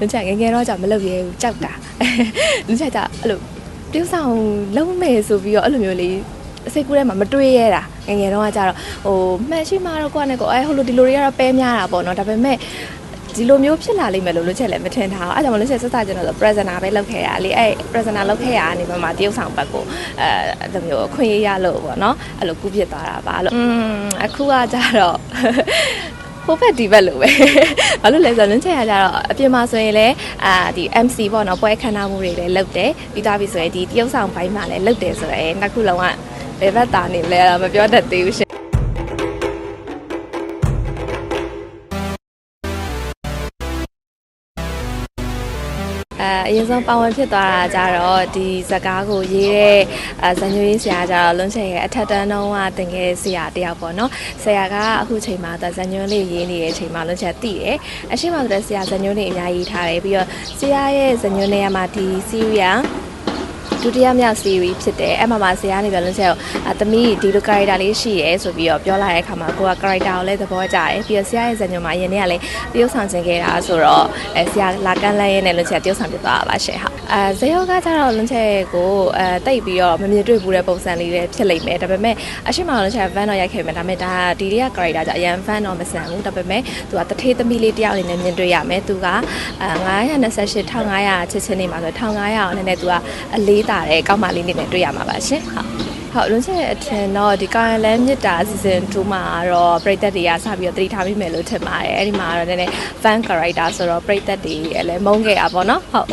လူချငငယ်တော့ကြမလုပ်ရဲဘူးကြောက်တာလူချကြအဲ့လိုတယောက်ဆောင်လုံးမယ်ဆိုပြီးတော့အဲ့လိုမျိုးလေးအစိတ်ကူးထဲမှာမတွေးရတာငငယ်တော့ကကြတော့ဟိုမှန်ရှိမှတော့ကိုကနဲ့ကိုအဲဟိုလိုဒီလိုတွေကတော့ပဲများတာပေါ့နော်ဒါပေမဲ့ဒီလိုမျိုးဖြစ်လာလိမ့်မယ်လို့လွတ်ချက်လည်းမထင်ထားအောင်အဲကြောင့်မလွတ်ချက်ဆက်စားကျွန်တော်ဆို presenter ပဲလုပ်ခဲ့ရလေအဲ presenter လုပ်ခဲ့ရအနေမှာတရုပ်ဆောင်ဘက်ကိုအဲလိုမျိုးအခွင့်အရေးရလို့ပေါ့နော်အဲ့လိုကူးဖြစ်သွားတာပါလို့อืมအခုကကြတော့ ဟိုဘက်ဒီဘက်လို့ပဲဘာလို့လဲဆိုတော့လွန်းချက်ရကြတော့အပြင်မှာဆိုရင်လည်းအာဒီ MC ပေါ့နော်ပွဲခမ်းနားမှုတွေလည်းလုပ်တယ်ပြီးသားပြီဆိုရင်ဒီတရုပ်ဆောင်ဘိုင်းမှာလည်းလုပ်တယ်ဆိုတော့အဲနှစ်ခုလုံးကဘယ်ဘက်တာနေလဲတော့မပြောတတ်သေးဘူးရှင် အဲအရင်ဆုံးပါဝင်ဖြစ်သွားတာကြတော့ဒီဇကားကိုရေးတဲ့အဲဇညွေးဆရာကြတော့လွန်းချက်ရဲ့အထက်တန်းတော့ကတင်ခဲ့ဆရာတယောက်ပေါ့နော်ဆရာကအခုချိန်မှာသူဇညွေးလေးရေးနေတဲ့အချိန်မှာလွန်းချက်သိတယ်အရှိမဆိုတဲ့ဆရာဇညွေးလေးအများကြီးထားတယ်ပြီးတော့ဆရာရဲ့ဇညွေးလေးကမှဒီ series ဒုတိယမြောက် series ဖြစ်တယ်အဲ့မှာမှာဆရာနေပြောလို့ချက်အသမီးဒီလို character လေးရှိရဲဆိုပြီးတော့ပြောလာတဲ့အခါမှာကိုက character ကိုလည်းသဘောကျတယ်ပြီးတော့ဆရာရဲ့ဇာညုံမှာအရင်တည်းကလည်းတရုပ်ဆောင်ခြင်းခဲ့တာဆိုတော့အဲဆရာလာကန်းလဲရဲနဲ့လို့ချက်တရုပ်ဆောင်ပြသွားတာပါရှင်ဟာအဲဇေယောကကျတော့လွန်ချက်ကိုအဲတိတ်ပြီးတော့မမြင်တွေ့ဘူးတဲ့ပုံစံလေးတွေဖြစ်လိမ့်မယ်ဒါပေမဲ့အရှိမလွန်ချက် van တော့ရိုက်ခဲ့မယ်ဒါပေမဲ့ဒါဒီတွေက character ကြအရင် van တော့မဆန်ဘူးဒါပေမဲ့သူကတထေးသမီးလေးတယောက်အနေနဲ့မြင်တွေ့ရမယ်သူကအဲ928 1500ချစ်ချင်းနေမှာဆို1500အောင်နည်းနည်းသူကအလေးတာတဲ့ကောက်မလေးနေနဲ့တွေ့ရမှာပါရှင်ဟုတ် ဟုတ်လွန်ချက်အထင်တော့ဒီကာယလန်မြစ်တာ season 2မှာတော့ပရိသတ်တွေကစပြီးတော့သတိထားမိမယ်လို့ထင်ပါတယ်အဲ့ဒီမှာတော့နည်းနည်း fan character ဆိုတော့ပရိသတ်တွေလည်းမုန်းခဲ့တာပေါ့နော်ဟုတ်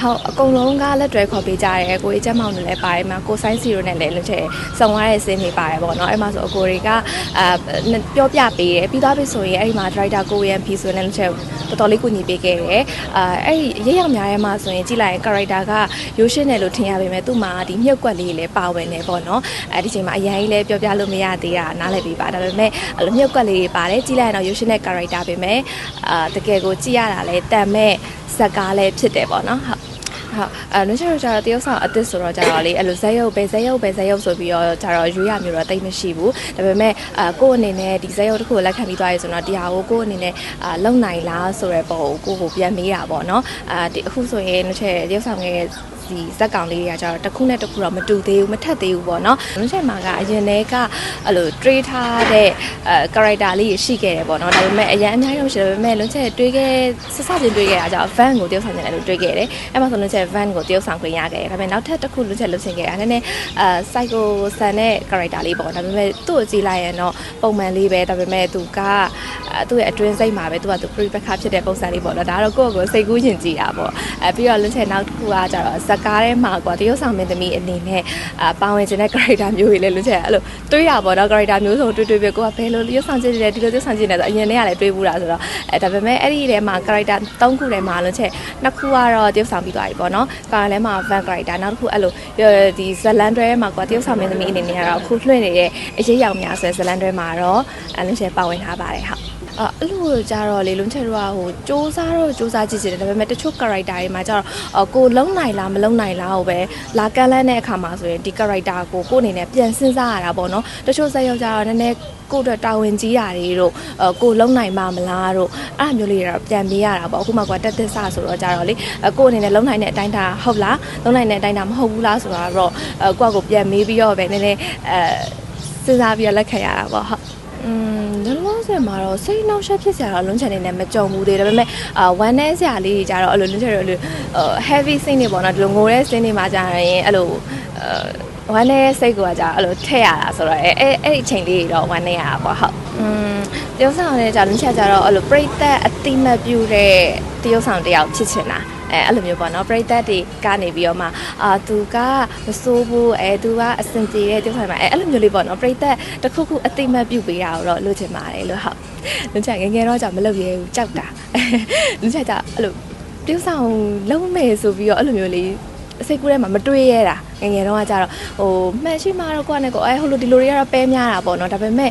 ဟုတ်အကုန်လုံးကလက်တွဲခေါ်ပေးကြတယ်ကိုအေးချက်မောင်နဲ့လည်းပါတယ်မှာကိုဆိုင်စီရိုနဲ့လည်းလွန်ချက်စုံသွားတဲ့စင်းတွေပါတယ်ပေါ့နော်အဲ့မှာဆိုအကိုတွေကအာပြောပြပေးတယ်ပြီးသွားပြီဆိုရင်အဲ့ဒီမှာ director ကိုရန်ဖီဆိုရင်လည်းလွန်ချက်တော်တော်လေးကူညီပေးခဲ့တယ်အာအဲ့ဒီရဲရောက်များရဲမှာဆိုရင်ကြည့်လိုက်ရင် character ကရိုးရှင်းတယ်လို့ထင်ရပေမဲ့သူ့မှာဒီမြုပ်ကွက်လေးလည်းပါဝင်နေပေါ့နော်အဲဒီချိန်မှာအရင်ကြီးလည်းပြောပြလို့မရသေးတာနားလည်ပေးပါဒါပေမဲ့အဲ့လိုမြုပ်ကွက်လေးတွေပါတယ်ကြည့်လိုက်ရင်တော့ရိုးရှင်းတဲ့ character ပဲမဲ့အာတကယ်ကိုကြည့်ရတာလည်းတန်မဲ့ဇက်ကားလည်းဖြစ်တယ်ပေါ့နော်ဟုတ် ဟုတ်အဲနွေးချောကျတော့တရုပ်ဆောင်အစ်စ်ဆိုတော့ကျတော့လေအဲ့လိုဇက်ရုပ်ပဲဇက်ရုပ်ပဲဇက်ရုပ်ဆိုပြီးတော့ကျတော့ရွေးရမျိုးတော့တိတ်မရှိဘူးဒါပေမဲ့အာကိုယ့်အနေနဲ့ဒီဇက်ရုပ်တစ်ခုကိုလက်ခံပြီးသွားရဆိုတော့တရားကိုကိုယ့်အနေနဲ့အာလုံနိုင်လားဆိုတဲ့ပုံကိုကိုယ့်ကိုပြန်မေးတာပေါ့နော်အာဒီအခုဆိုရင်နွေးချေတရုပ်ဆောင်ရဲ့ဒီဇက်ကောင်လေးတွေကကျတော့တစ်ခုနဲ့တစ်ခုတော့မတူသေးဘူးမထက်သေးဘူးပေါ့နော်။လွန်ချက်မှာကအရင်တည်းကအဲ့လိုတွေးထားတဲ့အဲ character လေးရှိခဲ့တယ်ပေါ့နော်။ဒါပေမဲ့အရင်အများကြီးတော့ရှိတယ်ဒါပေမဲ့လွန်ချက်တွေးခဲ့စစချင်းတွေးခဲ့တာကျတော့ van ကိုတယောက်ဆောင်နေတယ်လို့တွေးခဲ့တယ်။အဲ့မှာဆိုလွန်ချက် van ကိုတယောက်ဆောင်ခွင့်ရခဲ့တယ်။ဒါပေမဲ့နောက်ထပ်တစ်ခုလွန်ချက်လုပ်ချင်ခဲ့တာနည်းနည်းအဲ psycho ဆန်တဲ့ character လေးပေါ့။ဒါပေမဲ့သူ့ကိုကြည့်လိုက်ရင်တော့ပုံမှန်လေးပဲဒါပေမဲ့သူကအဲ သူ့ရဲ့အတွင်းစိတ်မှာပဲသူကသူ pre ဖြစ်တဲ့ပုံစံလေးပေါ့နော်။ဒါတော့ကိုယ့်ကိုယ်စိတ်ကူးရင်ကြည့်တာပေါ့။အဲပြီးတော့လွန်ချက်နောက်တစ်ခုကကျတော့ဇကားထဲမှာကွာတရုတ်ဆောင်မင်းသမီးအနေနဲ့အာပါဝင်ခြင်းတဲ့ character မျိုးတွေလည်းလွတ်ချက်အဲ့လိုတွေးရပါတော့ character မျိုးစုံတွေးတွေးပြကိုကဘယ်လိုတရုတ်ဆောင်ခြင်းတွေဒီလိုတရုတ်ဆောင်ခြင်းတွေဆိုအရင်တည်းကလည်းတွေးဘူးတာဆိုတော့အဲဒါပေမဲ့အဲ့ဒီထဲမှာ character ၃ခုထဲမှာလွတ်ချက်နှစ်ခုကတော့တရုတ်ဆောင်ပြီးသွားပြီပေါ့နော်ကာလည်းမှာ van character နောက်တစ်ခုအဲ့လိုဒီဇလန်တွဲမှာကွာတရုတ်ဆောင်မင်းသမီးအနေနဲ့ကတော့အခုလွှင့်နေတဲ့အရေးရောင်များဆိုဇလန်တွဲမှာတော့အဲ့လွတ်ချက်ပါဝင်ထားပါတယ်ဟုတ် အဲ့လိုကြတော့လေလုံးချက်တို့ကဟိုစူးစားတော့စူးစားကြည့်ကြတယ်ဒါပေမဲ့တချို့ character တွေမှာကျတော့ကိုလုံးနိုင်လားမလုံးနိုင်လားဟိုပဲလာကန်းလန်းတဲ့အခါမှာဆိုရင်ဒီ character ကိုကိုအနေနဲ့ပြန်စဉ်းစားရတာပေါ့နော်တချို့ဇက်ရောက်ကြတော့နည်းနည်းကိုအတွက်တာဝန်ကြီးတာတွေတို့အကိုလုံးနိုင်မှာမလားတို့အဲ့လိုမျိုးလေးတော့ပြန်မေးရတာပေါ့အခုမှကွာတက်တက်ဆဆိုတော့ကြတော့လေကိုအနေနဲ့လုံးနိုင်တဲ့အတိုင်းတာဟုတ်လားလုံးနိုင်တဲ့အတိုင်းတာမဟုတ်ဘူးလားဆိုတော့ကိုကကိုပြန်မေးပြီးတော့ပဲနည်းနည်းအဲစဉ်းစားပြီးတော့လက်ခံရတာပေါ့ဟုတ်อืม လောလောဆယ်မှာတော့စိတ်နှောက်ယှက်ဖြစ်စရာတော့လွန်ချင်နေနဲ့မကြုံဘူးသေးတယ်ဒါပေမဲ့အာဝမ်းနဲစရာလေးတွေကြတော့အဲ့လိုလွန်ချင်တော့အဲ့လို heavy စိတ်နေပေါ့နော်ဒီလိုငိုတဲ့စိတ်နေမှာကြာရင်အဲ့လိုဝမ်းနဲစိတ်ကကြာအဲ့လိုထည့်ရတာဆိုတော့အဲအဲ့အဲ့ဒီအချိန်လေးတွေတော့ဝမ်းနဲရတာပေါ့ဟုတ်อืมတရုပ်ဆောင်နဲ့ကြာလွန်ချင်ကြတော့အဲ့လိုပြိသက်အတိမတ်ပြုတဲ့တရုပ်ဆောင်တယောက်ဖြစ်ချင်တာ အဲအဲ့လိုမျိုးပေါ့နော်ပရိသတ်တွေကနေပြီးတော့မှအာသူကမစိုးဘူးအဲသူကအစင်ပြေတဲ့တိကျမှအဲအဲ့လိုမျိုးလေးပေါ့နော်ပရိသတ်တစ်ခုခုအသိမှတ်ပြုပေးတာကိုတော့လိုချင်ပါတယ်လို့ဟုတ်လူချက်ငယ်ငယ်တော့ကြာမလုပ်ရဲဘူးကြောက်တာလူချက်ကြာအဲ့လိုတိကျဆောင်လုံးမယ်ဆိုပြီးတော့အဲ့လိုမျိုးလေးအစိတ်ကူးထဲမှာမတွေးရတာငယ်ငယ်တော့ကကြတော့ဟိုမှန်ရှိမှတော့ကိုကနဲ့ကိုအဲဟိုလိုဒီလိုတွေကတော့ပဲများတာပေါ့နော်ဒါပေမဲ့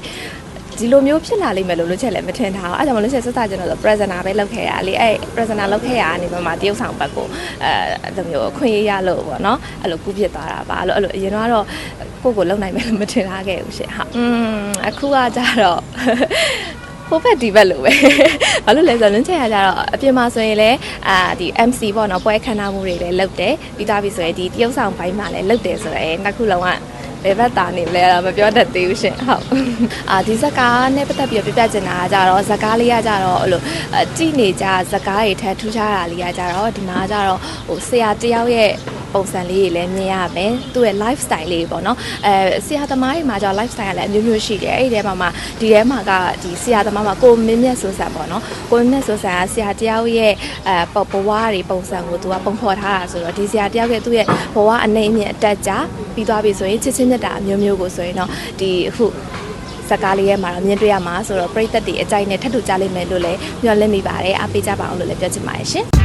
ဒီလိုမျိုးဖြစ်လာလိမ့်မယ်လို့လွတ်ချက်လည်းမထင်ထားအောင်အဲဒါကြောင့်မလွတ်ချက်ဆက်စကျွန်တော်ဆို presenter ပဲလုပ်ခဲ့ရလေအဲ presenter လုပ်ခဲ့ရအနေမှာတရုပ်ဆောင်ဘက်ကိုအဲအဲ့လိုမျိုးအခွင့်အရေးရလို့ပေါ့နော်အဲ့လိုကူးဖြစ်သွားတာပါအဲ့လိုအဲ့လိုအရင်တော့ကိုကိုလုံနိုင်မယ်လို့မထင်ထားခဲ့ဘူးရှင်ဟာอืมအခုကကြတော့ဟိုဘက်ဒီဘက်လိုပဲဘာလို့လဲဆိုတော့လွန်းချင်ရကြတော့အပြင်မှာဆိုရင်လည်းအာဒီ MC ပေါ့နော်ပွဲခမ်းနားမှုတွေလည်းလုပ်တယ်ပြီးသားပြီဆိုရင်ဒီတရုပ်ဆောင်ဘိုင်းမှာလည်းလုပ်တယ်ဆိုတော့အဲနှစ်ခုလုံးက ဘယ်ဘက်တာနေမလဲတော့မပြောတတ်သေးဘူးရှင်ဟုတ်အာဒီဇက်ကားနဲ့ပတ်သက်ပြီးတော့ပြပြချင်တာကကြတော့ဇက်ကားလေးကကြတော့အဲ့လိုအကြည့်နေကြဇက်ကားတွေထက်ထူးခြားတာလေးကကြတော့ဒီမှာကကြတော့ဟိုဆရာတယောက်ရဲ့ ပုံစံလေးတွေလည်းမြင်ရမယ်သူ့ရဲ့ lifestyle လေးပေါ့နော်အဲဆရာသမားတွေမှာကျတော့ lifestyle ကလည်းအမျိုးမျိုးရှိတယ်အဲ့ဒီထဲမှာမှဒီထဲမှာကဒီဆရာသမားမှာကိုမင်းမြတ်ဆိုဆန်ပေါ့နော်ကိုမင်းမြတ်ဆိုဆန်ကဆရာတယောက်ရဲ့အဲဘဘဝတွေပုံစံကိုသူကပုံဖော်ထားတာဆိုတော့ဒီဆရာတယောက်ရဲ့သူ့ရဲ့ဘဝအနေအမြင့်အတက်ကြပြီးသွားပြီဆိုရင်ချစ်ချင်းမြတ်တာအမျိုးမျိုးကိုဆိုရင်တော့ဒီအခုစကားလေးရဲ့မှာတော့မြင်တွေ့ရမှာဆိုတော့ပြိသက်တွေအကြိုက်နဲ့ထပ်တူကြလိမ့်မယ်လို့လည်းမျှော်လင့်မိပါတယ်အားပေးကြပါအောင်လို့လည်းပြောချင်ပါတယ်ရှင်